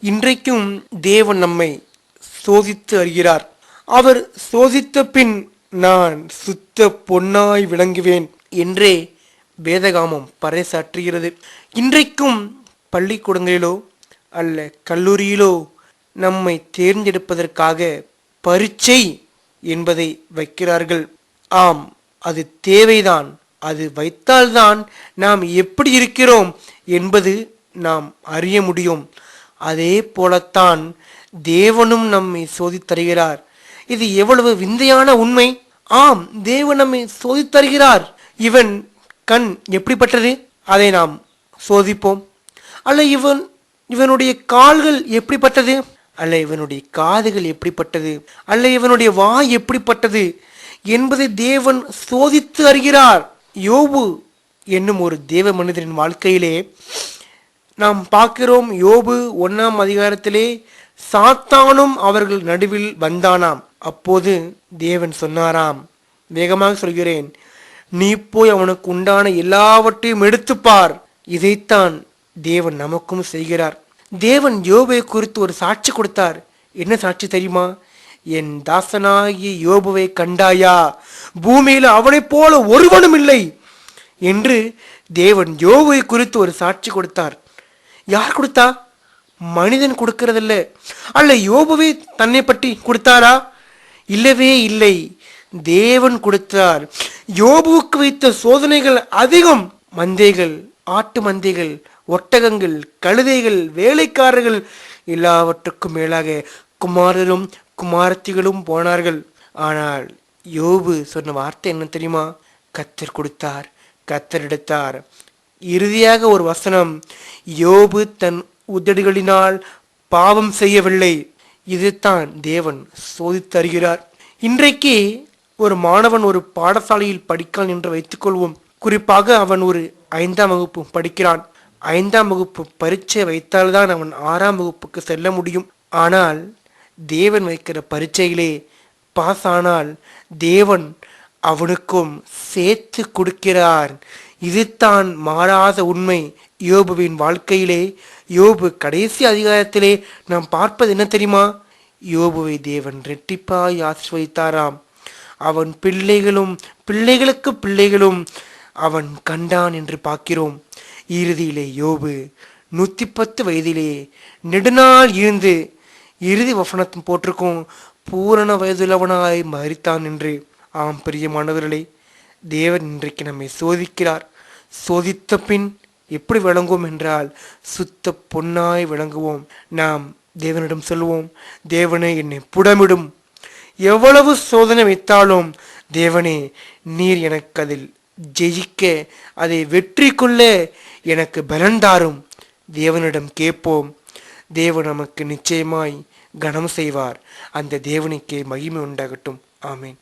இன்றைக்கும் தேவன் நம்மை சோதித்து அறிகிறார். அவர் சோதித்த பின் நான் சுத்த பொன்னாய் விளங்குவேன் என்றே வேதகாமம் பறைசாற்றுகிறது. இன்றைக்கும் பள்ளிக்கூடங்களிலோ அல்ல கல்லூரியிலோ நம்மை தேர்ந்தெடுப்பதற்காக பரீட்சை என்பதை வைக்கிறார்கள். ஆம் அது தேவைதான். அது வைத்தால்தான் நாம் எப்படி இருக்கிறோம் என்பது நாம் அறிய முடியும். அதே போலத்தான் தேவனும் நம்மை சோதித்தருகிறார். இது எவ்வளவு விந்தையான உண்மை? ஆம் தேவன் நம்மை சோதித்தருகிறார். இவன் கண் எப்படிப்பட்டது? அதை நாம் சோதிப்போம். அல்ல இவன் இவனுடைய கால்கள் எப்படிப்பட்டது? அல்ல இவனுடைய காதுகள் எப்படிப்பட்டது? அல்ல இவனுடைய வாய் எப்படிப்பட்டது? என்பதை தேவன் சோதித்து அறிகிறார். யோபு என்னும் ஒரு தேவ மனிதரின் வாழ்க்கையிலே நாம் பார்க்கிறோம் யோபு ஒன்றாம் அதிகாரத்திலே சாத்தானும் அவர்கள் நடுவில் வந்தானாம். அப்போது தேவன் சொன்னாராம் வேகமாக சொல்கிறேன் நீ போய் அவனுக்கு உண்டான எல்லாவற்றையும் எடுத்துப்பார் இதைத்தான் தேவன் நமக்கும் செய்கிறார். தேவன் யோபை குறித்து ஒரு சாட்சி கொடுத்தார். என்ன சாட்சி தெரியுமா? என் தாசனாகிய யோபுவை கண்டாயா? பூமியில் அவனைப் போல ஒருவனும் இல்லை என்று தேவன் யோபுவை குறித்து ஒரு சாட்சி கொடுத்தார். யார் கொடுத்தா? மனிதன் கொடுக்கறதில்ல. அல்ல யோபுவே தன்னை பற்றி கொடுத்தாரா? இல்லவே இல்லை. தேவன் கொடுத்தார். யோபுவுக்கு வைத்த சோதனைகள் அதிகம். மந்தைகள் ஆட்டு மந்தைகள் ஒட்டகங்கள் கழுதைகள் வேலைக்காரர்கள் எல்லாவற்றுக்கும் மேலாக குமாரரும் குமாரத்திகளும் போனார்கள். ஆனால் யோபு சொன்ன வார்த்தை என்ன தெரியுமா? கத்தர் கொடுத்தார் கத்தர் எடுத்தார். இறுதியாக ஒரு வசனம் யோபு தன் உதடுகளினால் பாவம் செய்யவில்லை. இதுதான் தேவன் சோதித்தருகிறார் இன்றைக்கு ஒரு மாணவன் ஒரு பாடசாலையில் படிக்கான் என்று வைத்துக்கொள்வோம் குறிப்பாக அவன் ஒரு ஐந்தாம் வகுப்பு படிக்கிறான். ஐந்தாம் வகுப்பு பரீட்சை வைத்தால்தான் அவன் ஆறாம் வகுப்புக்கு செல்ல முடியும். ஆனால் தேவன் வைக்கிற பரீட்சையிலே பாஸ் ஆனால் தேவன் அவனுக்கும் சேர்த்து கொடுக்கிறார். இதுதான் மாறாத உண்மை. யோபுவின் வாழ்க்கையிலே யோபு கடைசி அதிகாரத்திலே நாம் பார்ப்பது என்ன தெரியுமா? யோபுவை தேவன் ரெட்டிப்பாய் ஆசிர்வதித்தாராம். அவன் பிள்ளைகளும் பிள்ளைகளுக்கு பிள்ளைகளும் அவன் கண்டான் என்று பார்க்கிறோம். இறுதியிலே யோபு நூத்தி பத்து வயதிலே நெடுநாள் இருந்து இறுதி வசனத்தும் போட்டிருக்கும் பூரண வயதுள்ளவனாய் மறித்தான் என்று. ஆம் பிரியமானவர்களே தேவன் இன்றைக்கு நம்மை சோதிக்கிறார். சோதித்த பின் எப்படி விளங்குவோம் என்றால் சுத்த பொன்னாய் விளங்குவோம். நாம் தேவனிடம் சொல்லுவோம் தேவனே என்னை புடமிடும். எவ்வளவு சோதனை வைத்தாலும் தேவனே நீர் எனக்கு அதில் ஜெயிக்க அதை வெற்றி கொள்ள எனக்கு பலன்தாரும் தேவனிடம் கேட்போம். தேவன் நமக்கு நிச்சயமாய் கனம் செய்வார். அந்த தேவனுக்கே மகிமை உண்டாகட்டும். ஆமேன்.